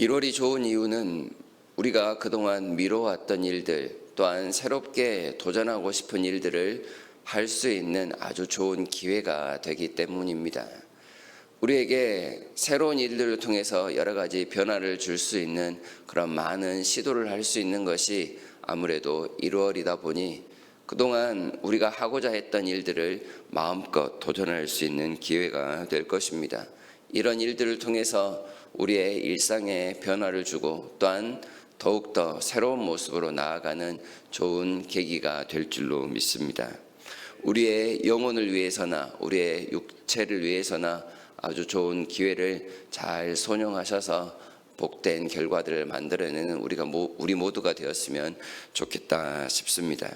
1월이 좋은 이유는 우리가 그동안 미뤄왔던 일들 또한 새롭게 도전하고 싶은 일들을 할 수 있는 아주 좋은 기회가 되기 때문입니다. 우리에게 새로운 일들을 통해서 여러 가지 변화를 줄 수 있는 그런 많은 시도를 할 수 있는 것이 아무래도 1월이다 보니 그동안 우리가 하고자 했던 일들을 마음껏 도전할 수 있는 기회가 될 것입니다. 이런 일들을 통해서 우리의 일상에 변화를 주고 또한 더욱더 새로운 모습으로 나아가는 좋은 계기가 될 줄로 믿습니다. 우리의 영혼을 위해서나 우리의 육체를 위해서나 아주 좋은 기회를 잘 손용하셔서 복된 결과들을 만들어내는 우리가 모, 우리 모두가 되었으면 좋겠다 싶습니다.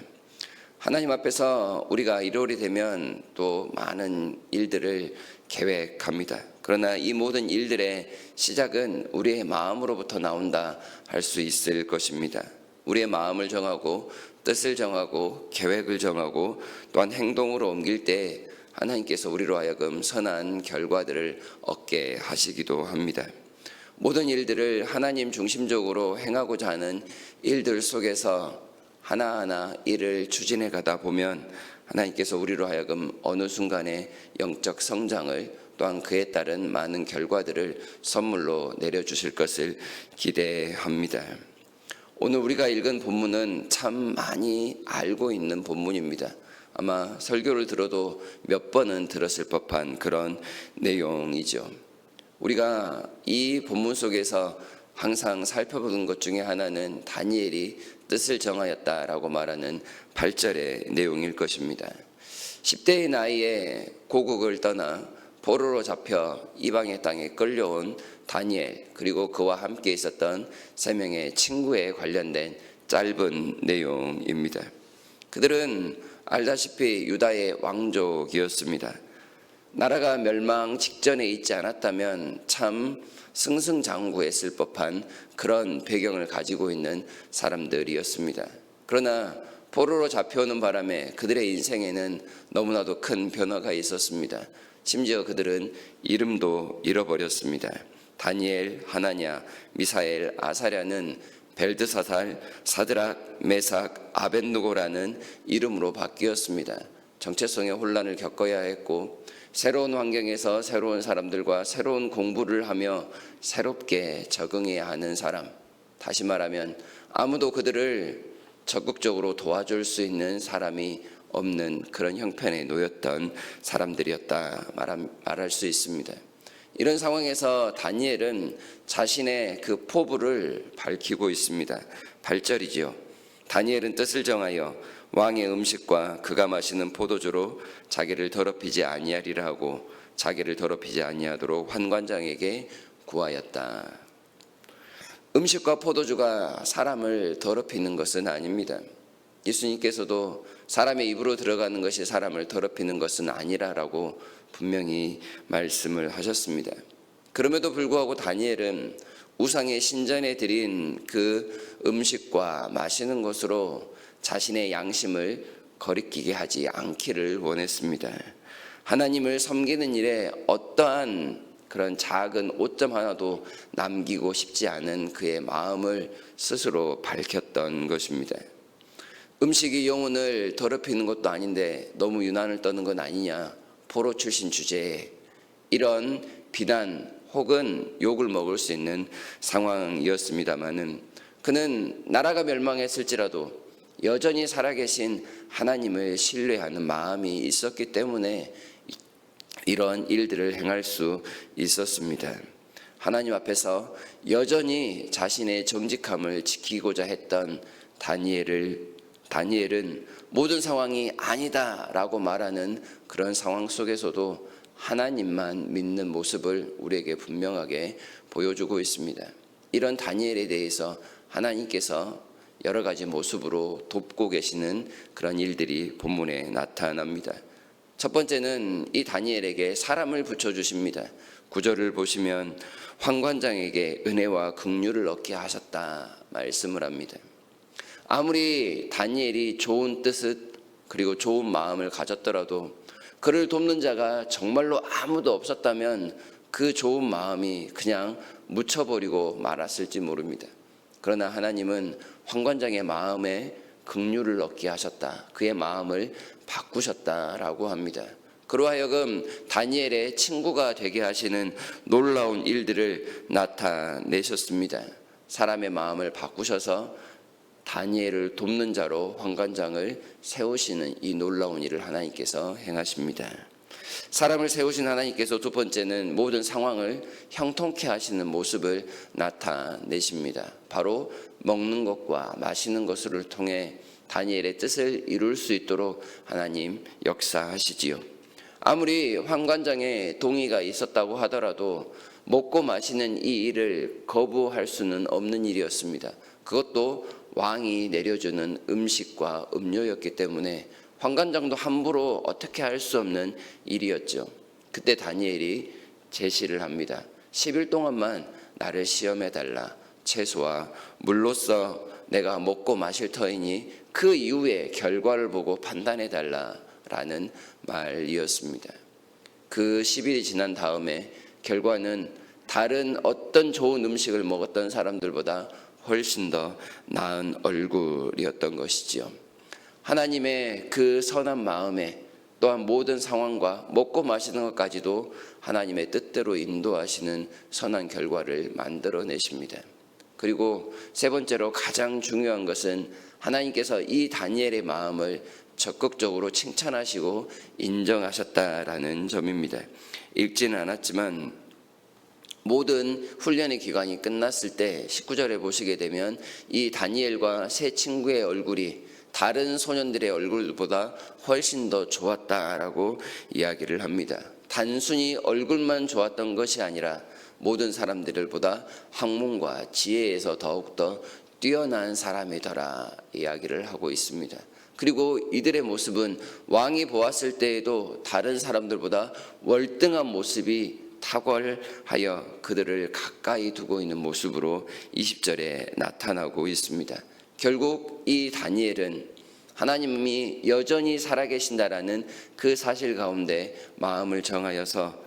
하나님 앞에서 우리가 1월이 되면 또 많은 일들을 계획합니다. 그러나 이 모든 일들의 시작은 우리의 마음으로부터 나온다 할 수 있을 것입니다. 우리의 마음을 정하고 뜻을 정하고 계획을 정하고 또한 행동으로 옮길 때 하나님께서 우리로 하여금 선한 결과들을 얻게 하시기도 합니다. 모든 일들을 하나님 중심적으로 행하고자 하는 일들 속에서 하나하나 일을 추진해 가다 보면 하나님께서 우리로 하여금 어느 순간에 영적 성장을 또한 그에 따른 많은 결과들을 선물로 내려주실 것을 기대합니다. 오늘 우리가 읽은 본문은 참 많이 알고 있는 본문입니다. 아마 설교를 들어도 몇 번은 들었을 법한 그런 내용이죠. 우리가 이 본문 속에서 항상 살펴보는 것 중에 하나는 다니엘이 뜻을 정하였다라고 말하는 8절의 내용일 것입니다. 10대의 나이에 고국을 떠나 포로로 잡혀 이방의 땅에 끌려온 다니엘 그리고 그와 함께 있었던 세 명의 친구에 관련된 짧은 내용입니다. 그들은 알다시피 유다의 왕족이었습니다. 나라가 멸망 직전에 있지 않았다면 참 승승장구했을 법한 그런 배경을 가지고 있는 사람들이었습니다. 그러나 포로로 잡혀오는 바람에 그들의 인생에는 너무나도 큰 변화가 있었습니다. 심지어 그들은 이름도 잃어버렸습니다. 다니엘, 하나냐, 미사엘, 아사랴는 벨드사살, 사드락, 메삭, 아벤누고라는 이름으로 바뀌었습니다. 정체성의 혼란을 겪어야 했고 새로운 환경에서 새로운 사람들과 새로운 공부를 하며 새롭게 적응해야 하는 사람. 다시 말하면 아무도 그들을 적극적으로 도와줄 수 있는 사람이 없는 그런 형편에 놓였던 사람들이었다 말할 수 있습니다. 이런 상황에서 다니엘은 자신의 그 포부를 밝히고 있습니다. 8절이지요. 다니엘은 뜻을 정하여 왕의 음식과 그가 마시는 포도주로 자기를 더럽히지 아니하리라 하고 자기를 더럽히지 아니하도록 환관장에게 구하였다. 음식과 포도주가 사람을 더럽히는 것은 아닙니다. 예수님께서도 사람의 입으로 들어가는 것이 사람을 더럽히는 것은 아니라라고 분명히 말씀을 하셨습니다. 그럼에도 불구하고 다니엘은 우상의 신전에 드린 그 음식과 마시는 것으로 자신의 양심을 거리끼게 하지 않기를 원했습니다. 하나님을 섬기는 일에 어떠한 그런 작은 오점 하나도 남기고 싶지 않은 그의 마음을 스스로 밝혔던 것입니다. 음식이 영혼을 더럽히는 것도 아닌데 너무 유난을 떠는 건 아니냐. 포로 출신 주제에 이런 비난 혹은 욕을 먹을 수 있는 상황이었습니다마는 그는 나라가 멸망했을지라도 여전히 살아계신 하나님을 신뢰하는 마음이 있었기 때문에 이런 일들을 행할 수 있었습니다. 하나님 앞에서 여전히 자신의 정직함을 지키고자 했던 다니엘을 다니엘은 모든 상황이 아니다라고 말하는 그런 상황 속에서도 하나님만 믿는 모습을 우리에게 분명하게 보여주고 있습니다. 이런 다니엘에 대해서 하나님께서 여러 가지 모습으로 돕고 계시는 그런 일들이 본문에 나타납니다. 첫 번째는 이 다니엘에게 사람을 붙여 주십니다. 구절을 보시면 황관장에게 은혜와 긍휼을 얻게 하셨다 말씀을 합니다. 아무리 다니엘이 좋은 뜻을 그리고 좋은 마음을 가졌더라도 그를 돕는 자가 정말로 아무도 없었다면 그 좋은 마음이 그냥 묻혀버리고 말았을지 모릅니다. 그러나 하나님은 황관장의 마음에 긍휼을 얻게 하셨다. 그의 마음을 바꾸셨다라고 합니다. 그로 하여금 다니엘의 친구가 되게 하시는 놀라운 일들을 나타내셨습니다. 사람의 마음을 바꾸셔서 다니엘을 돕는 자로 황관장을 세우시는 이 놀라운 일을 하나님께서 행하십니다. 사람을 세우신 하나님께서 두 번째는 모든 상황을 형통케 하시는 모습을 나타내십니다. 바로 먹는 것과 마시는 것을 통해 다니엘의 뜻을 이룰 수 있도록 하나님 역사하시지요. 아무리 황관장의 동의가 있었다고 하더라도 먹고 마시는 이 일을 거부할 수는 없는 일이었습니다. 그것도 왕이 내려주는 음식과 음료였기 때문에 황관장도 함부로 어떻게 할 수 없는 일이었죠. 그때 다니엘이 제시를 합니다. 10일 동안만 나를 시험해 달라. 채소와 물로써 내가 먹고 마실 터이니 그 이후에 결과를 보고 판단해 달라라는 말이었습니다. 그 10일이 지난 다음에 결과는 다른 어떤 좋은 음식을 먹었던 사람들보다 훨씬 더 나은 얼굴이었던 것이지요. 하나님의 그 선한 마음에 또한 모든 상황과 먹고 마시는 것까지도 하나님의 뜻대로 인도하시는 선한 결과를 만들어내십니다. 그리고 세 번째로 가장 중요한 것은 하나님께서 이 다니엘의 마음을 적극적으로 칭찬하시고 인정하셨다라는 점입니다. 읽지는 않았지만 모든 훈련의 기간이 끝났을 때 19절에 보시게 되면 이 다니엘과 세 친구의 얼굴이 다른 소년들의 얼굴보다 훨씬 더 좋았다라고 이야기를 합니다. 단순히 얼굴만 좋았던 것이 아니라 모든 사람들보다 학문과 지혜에서 더욱더 뛰어난 사람이더라 이야기를 하고 있습니다. 그리고 이들의 모습은 왕이 보았을 때에도 다른 사람들보다 월등한 모습이 탁월하여 그들을 가까이 두고 있는 모습으로 20절에 나타나고 있습니다. 결국 이 다니엘은 하나님이 여전히 살아계신다라는 그 사실 가운데 마음을 정하여서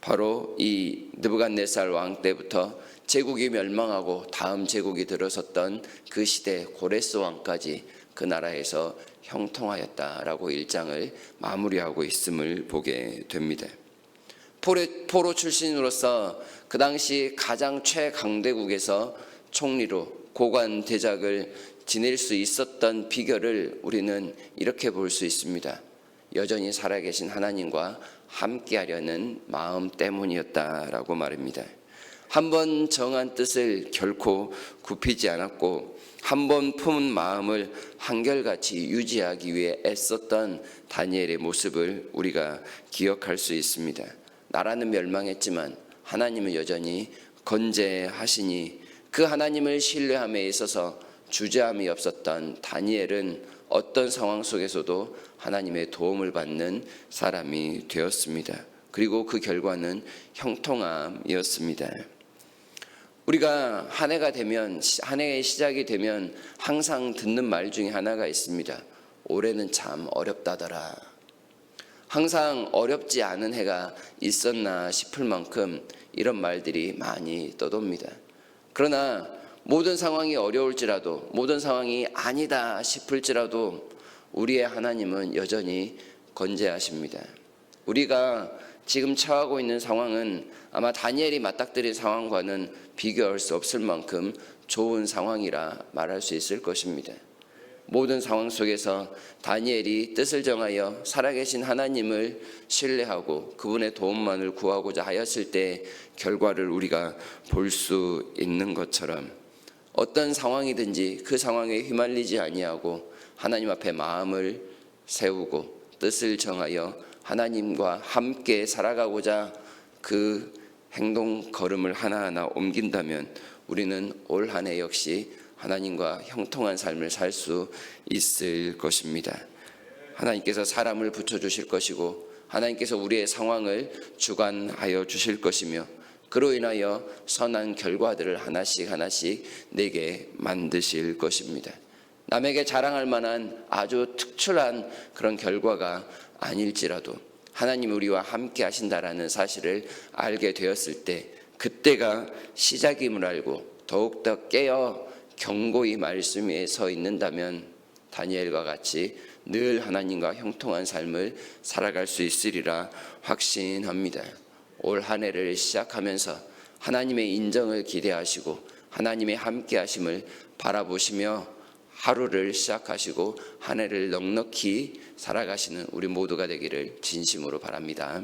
바로 이 느부갓네살 왕 때부터 제국이 멸망하고 다음 제국이 들어섰던 그 시대 고레스 왕까지 그 나라에서 형통하였다라고 일장을 마무리하고 있음을 보게 됩니다. 포로 출신으로서 그 당시 가장 최강대국에서 총리로 고관 대작을 지낼 수 있었던 비결을 우리는 이렇게 볼 수 있습니다. 여전히 살아계신 하나님과 함께하려는 마음 때문이었다라고 말입니다. 한 번 정한 뜻을 결코 굽히지 않았고 한 번 품은 마음을 한결같이 유지하기 위해 애썼던 다니엘의 모습을 우리가 기억할 수 있습니다. 나라는 멸망했지만 하나님은 여전히 건재하시니 그 하나님을 신뢰함에 있어서 주저함이 없었던 다니엘은 어떤 상황 속에서도 하나님의 도움을 받는 사람이 되었습니다. 그리고 그 결과는 형통함이었습니다. 우리가 한 해가 되면 한 해의 시작이 되면 항상 듣는 말 중에 하나가 있습니다. 올해는 참 어렵다더라. 항상 어렵지 않은 해가 있었나 싶을 만큼 이런 말들이 많이 떠돕니다. 그러나 모든 상황이 어려울지라도 모든 상황이 아니다 싶을지라도 우리의 하나님은 여전히 건재하십니다. 우리가 지금 처하고 있는 상황은 아마 다니엘이 맞닥뜨린 상황과는 비교할 수 없을 만큼 좋은 상황이라 말할 수 있을 것입니다. 모든 상황 속에서 다니엘이 뜻을 정하여 살아계신 하나님을 신뢰하고 그분의 도움만을 구하고자 하였을 때 결과를 우리가 볼 수 있는 것처럼 어떤 상황이든지 그 상황에 휘말리지 아니하고 하나님 앞에 마음을 세우고 뜻을 정하여 하나님과 함께 살아가고자 그 행동 걸음을 하나하나 옮긴다면 우리는 올 한 해 역시 하나님과 형통한 삶을 살 수 있을 것입니다. 하나님께서 사람을 붙여 주실 것이고 하나님께서 우리의 상황을 주관하여 주실 것이며 그로 인하여 선한 결과들을 하나씩 하나씩 내게 만드실 것입니다. 남에게 자랑할 만한 아주 특출한 그런 결과가 아닐지라도 하나님 우리와 함께 하신다라는 사실을 알게 되었을 때 그때가 시작임을 알고 더욱더 깨어 경고히 말씀 위에 서 있는다면 다니엘과 같이 늘 하나님과 형통한 삶을 살아갈 수 있으리라 확신합니다. 올 한 해를 시작하면서 하나님의 인정을 기대하시고 하나님의 함께 하심을 바라보시며 하루를 시작하시고 한 해를 넉넉히 살아가시는 우리 모두가 되기를 진심으로 바랍니다.